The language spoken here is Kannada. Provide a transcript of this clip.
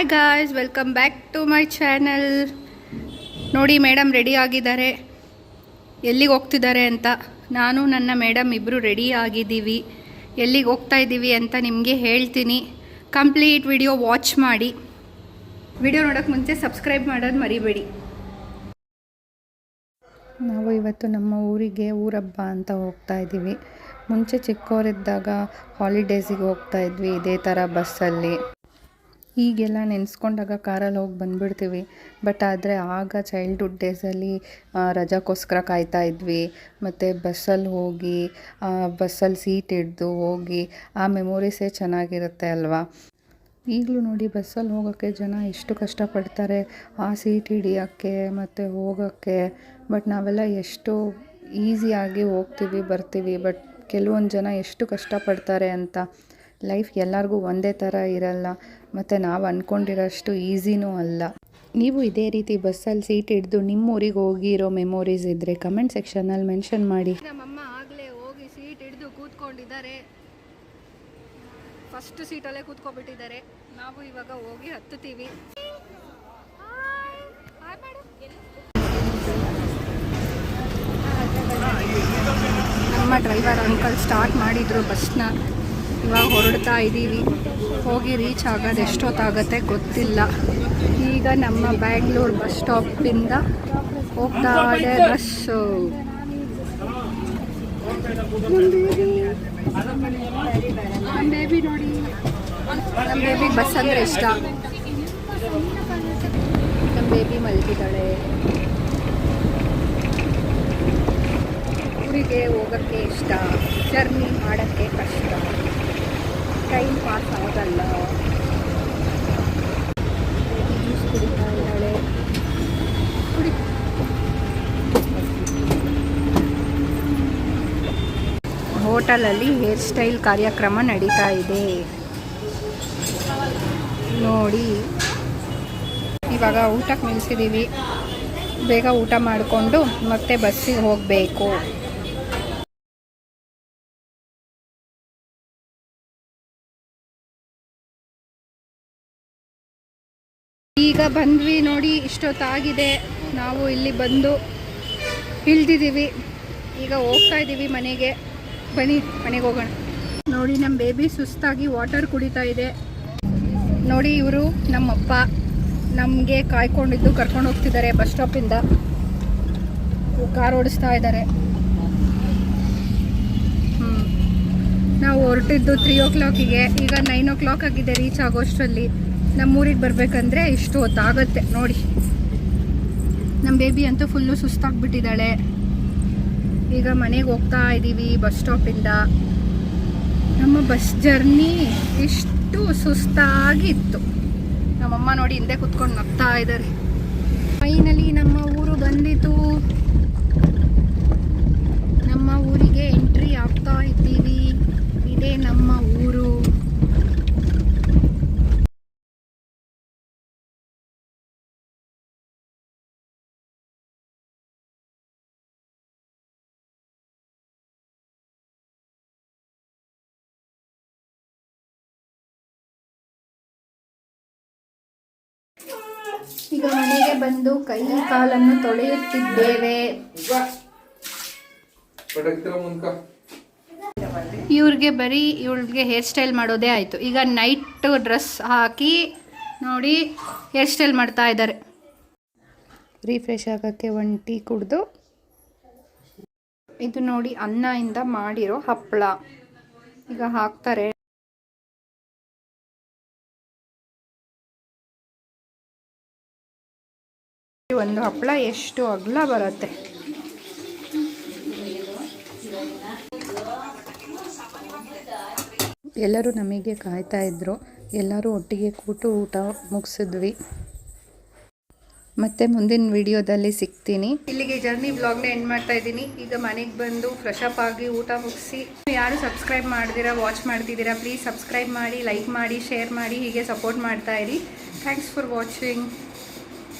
Hi guys welcome back to my channel ನೋಡಿ ಮೇಡಮ್ ರೆಡಿ ಆಗಿದ್ದಾರೆ. ಎಲ್ಲಿಗೆ ಹೋಗ್ತಿದ್ದಾರೆ ಅಂತ? ನಾನು, ನನ್ನ ಮೇಡಮ್ ಇಬ್ಬರು ರೆಡಿ ಆಗಿದ್ದೀವಿ. ಎಲ್ಲಿಗೆ ಹೋಗ್ತಾ ಇದ್ದೀವಿ ಅಂತ ನಿಮಗೆ ಹೇಳ್ತೀನಿ. ಕಂಪ್ಲೀಟ್ ವಿಡಿಯೋ ವಾಚ್ ಮಾಡಿ. ವಿಡಿಯೋ ನೋಡೋಕ್ಕೆ ಮುಂಚೆ ಸಬ್ಸ್ಕ್ರೈಬ್ ಮಾಡೋದು ಮರಿಬೇಡಿ. ನಾವು ಇವತ್ತು ನಮ್ಮ ಊರಿಗೆ ಊರಬ್ಬ ಅಂತ ಹೋಗ್ತಾ ಇದ್ದೀವಿ. ಮುಂಚೆ ಚಿಕ್ಕವರಿದ್ದಾಗ ಹಾಲಿಡೇಸಿಗೆ ಹೋಗ್ತಾ ಇದ್ವಿ, ಇದೇ ಥರ ಬಸ್ಸಲ್ಲಿ ಈಗೆಲ್ಲ ನೆನೆಸ್ಕೊಂಡಾಗ ಕಾರಲ್ಲಿ ಹೋಗಿ ಬಂದುಬಿಡ್ತೀವಿ. ಬಟ್ ಆದರೆ ಆಗ ಚೈಲ್ಡ್ಹುಡ್ ಡೇಸಲ್ಲಿ ರಜಕ್ಕೋಸ್ಕರ ಕಾಯ್ತಾ ಇದ್ವಿ. ಮತ್ತು ಬಸ್ಸಲ್ಲಿ ಹೋಗಿ ಬಸ್ಸಲ್ಲಿ ಸೀಟ್ ಹಿಡ್ದು ಹೋಗಿ, ಆ ಮೆಮೊರೀಸೇ ಚೆನ್ನಾಗಿರುತ್ತೆ ಅಲ್ವಾ? ಈಗಲೂ ನೋಡಿ ಬಸ್ಸಲ್ಲಿ ಹೋಗೋಕ್ಕೆ ಜನ ಎಷ್ಟು ಕಷ್ಟಪಡ್ತಾರೆ. ಆ ಸೀಟ್ ಹಿಡಿಯೋಕ್ಕೆ, ಮತ್ತು ಹೋಗೋಕ್ಕೆ. ಬಟ್ ನಾವೆಲ್ಲ ಎಷ್ಟು ಈಸಿಯಾಗಿ ಹೋಗ್ತೀವಿ, ಬರ್ತೀವಿ. ಬಟ್ ಕೆಲವೊಂದು ಜನ ಎಷ್ಟು ಕಷ್ಟಪಡ್ತಾರೆ ಅಂತ ಲೈಫ್ ಎಲ್ಲರಿಗೂ ಒಂದೇ ಥರ ಇರಲ್ಲ, ಮತ್ತು ನಾವು ಅಂದ್ಕೊಂಡಿರೋಷ್ಟು ಈಸಿನೂ ಅಲ್ಲ. ನೀವು ಇದೇ ರೀತಿ ಬಸ್ಸಲ್ಲಿ ಸೀಟ್ ಹಿಡಿದು ನಿಮ್ಮ ಊರಿಗೆ ಹೋಗಿರೋ ಮೆಮೊರೀಸ್ ಇದ್ದರೆ ಕಮೆಂಟ್ ಸೆಕ್ಷನಲ್ಲಿ ಮೆನ್ಷನ್ ಮಾಡಿ. ನಮ್ಮಮ್ಮ ಆಗಲೇ ಹೋಗಿ ಸೀಟ್ ಹಿಡಿದು ಕೂತ್ಕೊಂಡಿದ್ದಾರೆ. ಫಸ್ಟ್ ಸೀಟಲ್ಲೇ ಕೂತ್ಕೊಬಿಟ್ಟಿದ್ದಾರೆ. ನಾವು ಇವಾಗ ಹೋಗಿ ಹತ್ತುತ್ತೀವಿ. ನಮ್ಮ ಡ್ರೈವರ್ ಅಂಕಲ್ ಸ್ಟಾರ್ಟ್ ಮಾಡಿದ್ರು ಬಸ್ನ ಇವಾಗ ಹೊರಡ್ತಾ ಇದ್ದೀವಿ. ಹೋಗಿ ರೀಚ್ ಆಗೋದು ಎಷ್ಟೊತ್ತಾಗತ್ತೆ ಗೊತ್ತಿಲ್ಲ. ಈಗ ನಮ್ಮ ಬ್ಯಾಂಗ್ಳೂರು ಬಸ್ ಸ್ಟಾಪಿಂದ ಹೋಗ್ತಾ ಇದೆ ಬಸ್ಸು ನಮ್ಮ ಬೇಬಿ ಬಸ್ ಅಂದರೆ ಇಷ್ಟ. ನಮ್ಮ ಬೇಬಿ ಮಲಗಿದ್ದಾಳೆ. ಊರಿಗೆ ಹೋಗೋಕ್ಕೆ ಇಷ್ಟ. ಜರ್ನಿ ಮಾಡೋಕ್ಕೆ ಕಷ್ಟ. ಟೈಮ್ ಪಾಸ್ ಕುಡಿ ಹೋಟೆಲಲ್ಲಿ ಹೇರ್ ಸ್ಟೈಲ್ ಕಾರ್ಯಕ್ರಮ ನಡೀತಾ ಇದೆ. ನೋಡಿ. ಇವಾಗ ಊಟಕ್ಕೆ ನಿಲ್ಲಿಸಿದ್ದೀವಿ ಬೇಗ ಊಟ ಮಾಡಿಕೊಂಡು ಮತ್ತೆ ಬಸ್ಸಿಗೆ ಹೋಗಬೇಕು. ಈಗ ಬಂದ್ವಿ ನೋಡಿ, ಇಷ್ಟೊತ್ತಾಗಿದೆ. ನಾವು ಇಲ್ಲಿ ಬಂದು ಇಳ್ದಿದ್ದೀವಿ. ಈಗ ಹೋಗ್ತಾ ಇದ್ದೀವಿ ಮನೆಗೆ. ಬನ್ನಿ, ಮನೆಗೆ ಹೋಗೋಣ. ನೋಡಿ ನಮ್ಮ ಬೇಬಿ ಸುಸ್ತಾಗಿ ವಾಟರ್ ಕುಡಿತಾ ಇದೆ. ನೋಡಿ, ಇವರು ನಮ್ಮಪ್ಪ. ನಮಗೆ ಕಾಯ್ಕೊಂಡಿದ್ದು ಕರ್ಕೊಂಡು ಹೋಗ್ತಿದ್ದಾರೆ ಬಸ್ ಸ್ಟಾಪಿಂದ ಕಾರ್ ಓಡಿಸ್ತಾ ಇದ್ದಾರೆ. ಹ್ಞೂ ನಾವು ಹೊರಟಿದ್ದು ತ್ರೀ ಓ ಕ್ಲಾಕಿಗೆ ಈಗ ನೈನ್ ಓ ಕ್ಲಾಕ್ ಆಗಿದೆ ರೀಚ್ ಆಗೋಷ್ಟರಲ್ಲಿ. ನಮ್ಮೂರಿಗೆ ಬರಬೇಕಂದ್ರೆ ಇಷ್ಟು ಹೊತ್ತಾಗತ್ತೆ, ನೋಡಿ. ನಮ್ಮ ಬೇಬಿ ಅಂತೂ ಫುಲ್ಲು ಸುಸ್ತಾಗ್ಬಿಟ್ಟಿದ್ದಾಳೆ. ಈಗ ಮನೆಗೆ ಹೋಗ್ತಾ ಇದ್ದೀವಿ ಬಸ್ ಸ್ಟಾಪಿಂದ ನಮ್ಮ ಬಸ್ ಜರ್ನಿ ಇಷ್ಟು ಸುಸ್ತಾಗಿತ್ತು. ನಮ್ಮಮ್ಮ ನೋಡಿ ಹಿಂದೆ ಕುತ್ಕೊಂಡು ನಗ್ತಾ ಇದ್ದಾರೆ ಫೈನಲಿ ನಮ್ಮ ಊರು ಬಂದಿತು. ನಮ್ಮ ಊರಿಗೆ ಎಂಟ್ರಿ ಆಗ್ತಾ ಇದ್ದೀವಿ. ಇದೇ ನಮ್ಮ ಊರು. ಈಗ ಮನೆಗೆ ಬಂದು ಕೈ ಕಾಲನ್ನು ತೊಳೆಯುತ್ತಿದ್ದೇವೆ. ಇವ್ರಿಗೆ ಬರೀ ಇವಳಿಗೆ ಹೇರ್ ಸ್ಟೈಲ್ ಮಾಡೋದೇ ಆಯಿತು. ಈಗ ನೈಟ್ ಡ್ರೆಸ್ ಹಾಕಿ ನೋಡಿ ಹೇರ್ ಸ್ಟೈಲ್ ಮಾಡ್ತಾ ಇದ್ದಾರೆ. ರಿಫ್ರೆಶ್ ಆಗೋಕ್ಕೆ ಒಂದು ಟೀ ಕುಡಿದು. ಇದು ನೋಡಿ ಅನ್ನ ಇಂದ ಮಾಡಿರೋ ಹಪ್ಪಳ ಈಗ ಹಾಕ್ತಾರೆ. ಒಂದು ಹಪ್ಪಳ ಎಷ್ಟು ಅಗಲ ಬರುತ್ತೆ? ಎಲ್ಲರೂ ನಮಗೆ ಕಾಯ್ತಾ ಇದ್ರು. ಎಲ್ಲರೂ ಒಟ್ಟಿಗೆ ಕೂತು ಊಟ ಮುಗಿಸಿದ್ವಿ. ಮತ್ತೆ ಮುಂದಿನ ವಿಡಿಯೋದಲ್ಲಿ ಸಿಗ್ತೀನಿ. ಇಲ್ಲಿಗೆ ಜರ್ನಿ ಬ್ಲಾಗ್ನ ಎಂಡ್ ಮಾಡ್ತಾ ಇದ್ದೀನಿ. ಈಗ ಮನೆಗೆ ಬಂದು ಫ್ರೆಶ್ ಅಪ್ ಆಗಿ ಊಟ ಮುಗಿಸಿ. ಯಾರು ಸಬ್ಸ್ಕ್ರೈಬ್ ಮಾಡಿದಿರಾ ವಾಚ್ ಮಾಡ್ತಿದ್ದೀರಾ ಪ್ಲೀಸ್ ಸಬ್ಸ್ಕ್ರೈಬ್ ಮಾಡಿ ಲೈಕ್ ಮಾಡಿ ಶೇರ್ ಮಾಡಿ, ಹೀಗೆ ಸಪೋರ್ಟ್ ಮಾಡ್ತಾ ಇರಿ. Thanks for watching